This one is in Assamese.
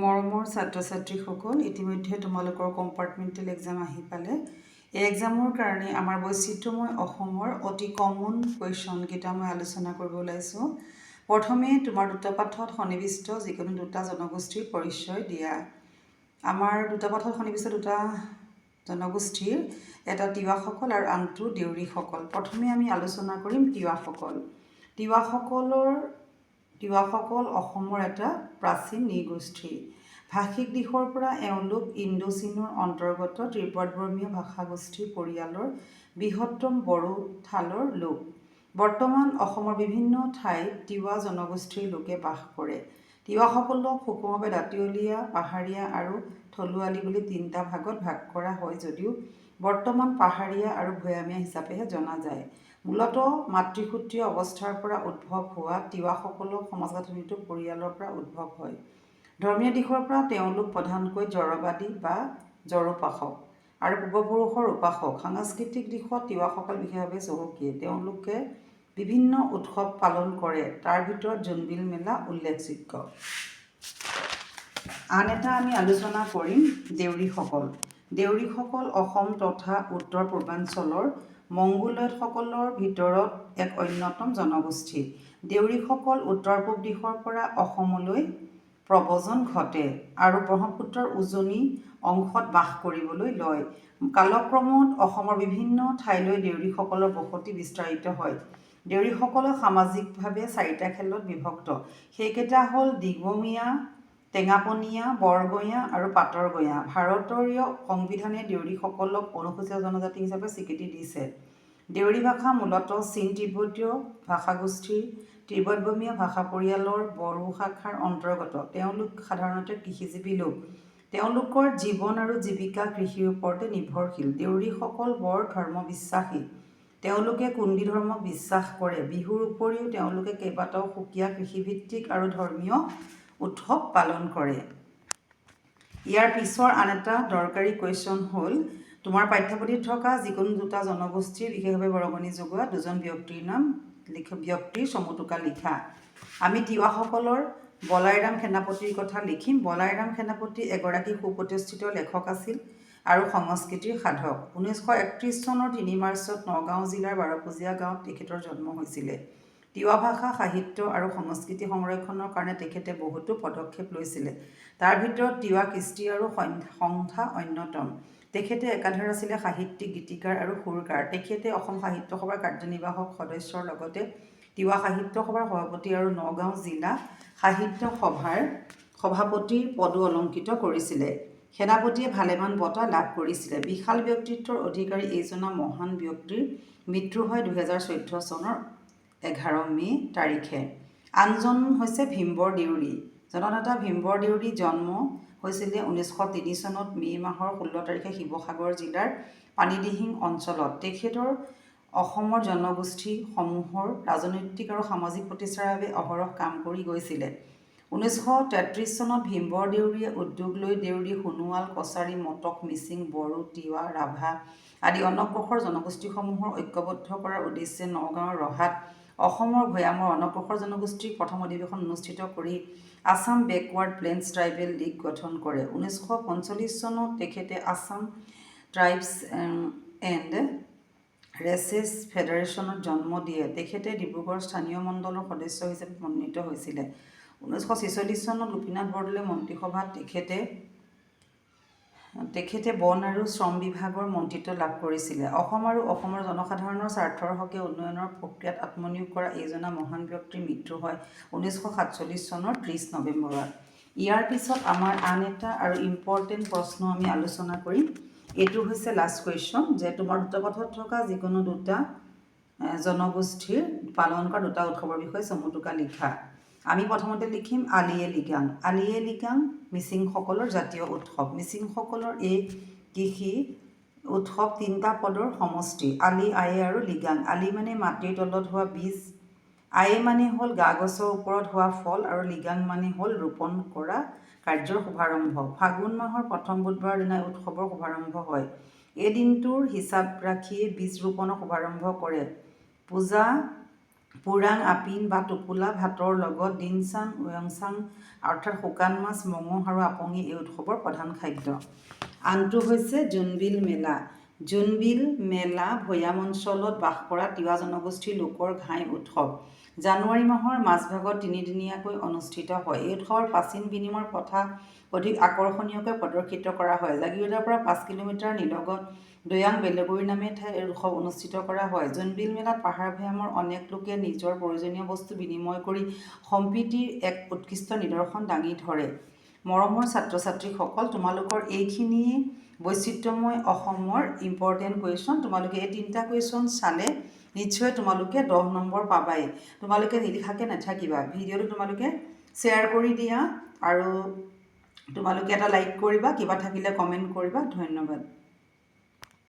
মৰমৰ ছাত্ৰ ছাত্ৰীসকল ইতিমধ্যে তোমালোকৰ কম্পাৰ্টমেণ্টেল এক্সাম আহি পালে। এই এক্সামৰ কাৰণে আমাৰ বৈচিত্ৰ্যময় অসমৰ অতি কমন কুৱেশ্যনকেইটা মই আলোচনা কৰিব ওলাইছোঁ। প্ৰথমে তোমাৰ দুটা পাঠত সন্নিৱিষ্ট যিকোনো দুটা জনগোষ্ঠীৰ পৰিচয় দিয়া। আমাৰ দুটা পাঠত সন্নিৱিষ্ট দুটা জনগোষ্ঠীৰ, এটা তিৱাসকল আৰু আনটো দেউৰীসকল। প্ৰথমে আমি আলোচনা কৰিম তিৱাসকল। তিৱাসকলৰ তিৱাসকল অসমৰ এটা প্ৰাচীন নৃগোষ্ঠী। ভাষিক দিশৰ পৰা এওঁলোক ইণ্ডো চীনৰ অন্তৰ্গত তিব্বতবৰ্মীয় ভাষাগোষ্ঠীৰ পৰিয়ালৰ বৃহত্তম বড়ো থালৰ লোক। বৰ্তমান অসমৰ বিভিন্ন ঠাইত তিৱা জনগোষ্ঠীৰ লোকে বাস কৰে। তিৱাসকলক সুকমভাৱে দাঁতিয়লীয়া পাহাৰীয়া আৰু থলুৱালী বুলি তিনিটা ভাগত ভাগ কৰা হয় যদিও বৰ্তমান পাহাৰীয়া আৰু ভৈয়ামীয়া হিচাপেহে জনা যায়। মূলতঃ মাতৃসূত্ৰীয় অৱস্থাৰ পৰা উদ্ভৱ হোৱা তিৱাসকলক সমাজগাঁথনিটো পৰিয়ালৰ পৰা উদ্ভৱ হয়। ধৰ্মীয় দিশৰ পৰা তেওঁলোক প্ৰধানকৈ জড়বাদী বা জড়োপাসক আৰু পূৰ্বপুৰুষৰ উপাসক। সাংস্কৃতিক দিশত তিৱাসকল বিশেষভাৱে চহকী তেওঁলোকে বিভিন্ন উৎসৱ পালন কৰে। তাৰ ভিতৰত জোনবিল মেলা উল্লেখযোগ্য। আন এটা আমি আলোচনা কৰিম দেউৰীসকল। দেউৰীসকল অসম তথা উত্তৰ পূৰ্বাঞ্চলৰ মংগোলয়তসকলৰ ভিতৰত এক অন্যতম জনগোষ্ঠী। দেউৰীসকল উত্তৰ পূব দিশৰ পৰা অসমলৈ প্ৰব্ৰজন ঘটে আৰু ব্ৰহ্মপুত্ৰৰ উজনি অংশত বাস কৰিবলৈ লয়। কালক্ৰমত অসমৰ বিভিন্ন ঠাইলৈ দেউৰীসকলৰ বসতি বিস্তাৰিত হয়। দেউৰীসকলৰ সামাজিকভাৱে চাৰিটা খেলত বিভক্ত। সেইকেইটা হ'ল দীঘমীয়া টেঙাপনীয়া বৰগঞা আৰু পাতৰগঞা ভাৰতীয় সংবিধানে দেউৰীসকলক অনুসূচিত জনজাতি হিচাপে স্বীকৃতি দিছে। দেউৰী ভাষা মূলতঃ চীন তিব্বতীয় ভাষাগোষ্ঠীৰ তিব্বতবমীয়া ভাষা পৰিয়ালৰ বড়ো শাখাৰ অন্তৰ্গত। তেওঁলোক সাধাৰণতে কৃষিজীৱী লোক। তেওঁলোকৰ জীৱন আৰু জীৱিকা কৃষিৰ ওপৰতে নিৰ্ভৰশীল। দেউৰীসকল বৰ ধৰ্মবিশ্বাসী। তেওঁলোকে কুণ্ডী ধৰ্মক বিশ্বাস কৰে। বিহুৰ উপৰিও তেওঁলোকে কেইবাটাও সুকীয়া কৃষিভিত্তিক আৰু ধৰ্মীয় উৎসৱ পালন কৰে। ইয়াৰ পিছৰ আন এটা দৰকাৰী কুৱেশ্যন হ'ল তোমাৰ পাঠ্যপুথিত থকা যিকোনো দুটা জনগোষ্ঠীৰ বিশেষভাৱে বৰঙণি যোগোৱা দুজন ব্যক্তিৰ নাম লিখ ব্যক্তিৰ চমুটোকা লিখা। আমি তিৱাসকলৰ বলাইৰাম সেনাপতিৰ কথা লিখিম। বলাইৰাম সেনাপতি এগৰাকী সুপ্ৰতিষ্ঠিত লেখক আছিল আৰু সংস্কৃতিৰ সাধক। ঊনৈছশ একত্ৰিছ চনৰ তিনি মাৰ্চত নগাঁও জিলাৰ বাৰপূজীয়া গাঁৱত তেখেতৰ জন্ম হৈছিলে। তিৱা ভাষা সাহিত্য আৰু সংস্কৃতি সংৰক্ষণৰ কাৰণে তেখেতে বহুতো পদক্ষেপ লৈছিলে। তাৰ ভিতৰত তিৱা কৃষ্টি আৰু সন্থা অন্যতম। তেখেতে একাধাৰে আছিলে সাহিত্যিক গীতিকাৰ আৰু সুৰকাৰ। তেখেতে অসম সাহিত্য সভাৰ কাৰ্যনিৰ্বাহক সদস্যৰ লগতে তিৱা সাহিত্য সভাৰ সভাপতি আৰু নগাঁও জিলা সাহিত্য সভাৰ সভাপতিৰ পদো অলংকৃত কৰিছিলে। সেনাপতিয়ে ভালেমান বঁটা লাভ কৰিছিলে। বিশাল ব্যক্তিত্বৰ অধিকাৰী এইজনা মহান ব্যক্তিৰ মৃত্যু হয় দুহেজাৰ চৈধ্য চনৰ এঘাৰ মে' তাৰিখে। আনজন হৈছে ভীমবৰ দেউৰী। জননেতা ভীমবৰ দেউৰী জন্ম হৈছিলে ঊনৈছশ তিনি চনত মে' মাহৰ ষোল্ল তাৰিখে শিৱসাগৰ জিলাৰ পানীদিহিং অঞ্চলত। তেখেতৰ অসমৰ জনগোষ্ঠীসমূহৰ ৰাজনৈতিক আৰু সামাজিক প্ৰতিষ্ঠাৰ বাবে অহৰহ কাম কৰি গৈছিলে। ঊনৈছশ তেত্ৰিছ চনত ভীমবৰ দেউৰীয়ে উদ্যোগ লৈ দেউৰী সোণোৱাল কছাৰী মটক মিচিং বড়ো তিৱা ৰাভা আদি অনগ্ৰসৰ জনগোষ্ঠীসমূহৰ ঐক্যবদ্ধ কৰাৰ উদ্দেশ্যে নগাঁৱৰ ৰহাত অসমৰ ভৈয়ামৰ অনগ্ৰসৰ জনগোষ্ঠীৰ প্ৰথম অধিৱেশন অনুষ্ঠিত কৰি Assam backward plains tribal league গঠন কৰে। ঊনৈছশ পঞ্চল্লিছ চনত তেখেতে আছাম ট্ৰাইবছ এণ্ড ৰেচেছ ফেডাৰেশ্যনত জন্ম দিয়ে। তেখেতে ডিব্ৰুগড় স্থানীয় মণ্ডলৰ সদস্য হিচাপে মনোনীত হৈছিলে। ঊনৈছশ ছেচল্লিছ চনত গোপীনাথ বৰদলৈ মন্ত্ৰীসভাত তেখেতে তেখেতে বন আৰু শ্ৰম বিভাগৰ মন্ত্ৰীত্ব লাভ কৰিছিলে। অসম আৰু অসমৰ জনসাধাৰণৰ স্বাৰ্থৰ হকে উন্নয়নৰ প্ৰক্ৰিয়াত আত্মনিয়োগ কৰা এইজনা মহান ব্যক্তিৰ মৃত্যু হয় ঊনৈছশ সাতচল্লিছ চনৰ ত্ৰিছ নৱেম্বৰত। ইয়াৰ পিছত আমাৰ আন এটা আৰু ইম্পৰ্টেণ্ট প্ৰশ্ন আমি আলোচনা কৰিম। এইটো হৈছে লাষ্ট কুৱেশ্যন যে তোমাৰ দুটা পথত থকা যিকোনো দুটা জনগোষ্ঠীৰ পালন কৰা দুটা উৎসৱৰ বিষয়ে চমুটোকা লিখা। আমি প্ৰথমতে লিখিম আলি আই লৃগাং। আলি আই লৃগাং মিচিংসকলৰ জাতীয় উৎসৱ। মিচিংসকলৰ এই কৃষি উৎসৱ তিনিটা পদৰ সমষ্টি। আলি, আয়ে আৰু লৃগাং। আলি মানে মাটিৰ তলত হোৱা বীজ। আয়ে মানে হ'ল গা গছৰ ওপৰত হোৱা ফল আৰু লৃগাং মানে হ'ল ৰোপণ কৰা কাৰ্যৰ শুভাৰম্ভ। ফাগুন মাহৰ প্ৰথম বুধবাৰৰ দিনা উৎসৱৰ শুভাৰম্ভ হয়। এই দিনটোৰ হিচাপ ৰাখিয়ে বীজ ৰোপণৰ শুভাৰম্ভ কৰে। পূজা পুৰাং আপিন বা টোপোলা ভাতৰ লগত দিনচাং উয়ংচাং অৰ্থাৎ শুকান মাছ মঙহ আৰু আপঙি এই উৎসৱৰ প্ৰধান খাদ্য। আনটো হৈছে জোনবিল মেলা। জোনবিল মেলা ভৈয়াম অঞ্চলত বাস কৰা তিৱা জনগোষ্ঠীৰ লোকৰ ঘাই উৎসৱ। জানুৱাৰী মাহৰ মাজভাগত তিনিদিনীয়াকৈ অনুষ্ঠিত হয়। এই উৎসৱৰ প্ৰাচীন বিনিময় প্ৰথা অধিক আকৰ্ষণীয়কৈ প্ৰদৰ্শিত কৰা হয়। জাগিৰোডৰ পৰা পাঁচ কিলোমিটাৰ নিলগত দৈয়াং বেলগুৰি নামে ঠাইত এই উৎসৱ অনুষ্ঠিত কৰা হয়। জোনবিল মেলাত পাহাৰ ভৈয়ামৰ অনেক লোকে নিজৰ প্ৰয়োজনীয় বস্তু বিনিময় কৰি সম্প্ৰীতিৰ এক উৎকৃষ্ট নিদৰ্শন দাঙি ধৰে। মৰমৰ ছাত্ৰ ছাত্ৰীসকল তোমালোকৰ এইখিনিয়ে বৈচিত্ৰ্যময় অসমৰ ইম্পৰ্টেণ্ট কুৱেশ্যন তোমালোকে এই তিনিটা কুৱেশ্যন চালে নিশ্চয় তোমালোকে দহ নম্বৰ পাবাই। তোমালোকে নিলিখাকৈ নাথাকিবা। ভিডিঅ'টো তোমালোকে শ্বেয়াৰ কৰি দিয়া আৰু তোমালোকে এটা লাইক কৰিবা কিবা থাকিলে কমেণ্ট কৰিবা। ধন্যবাদ।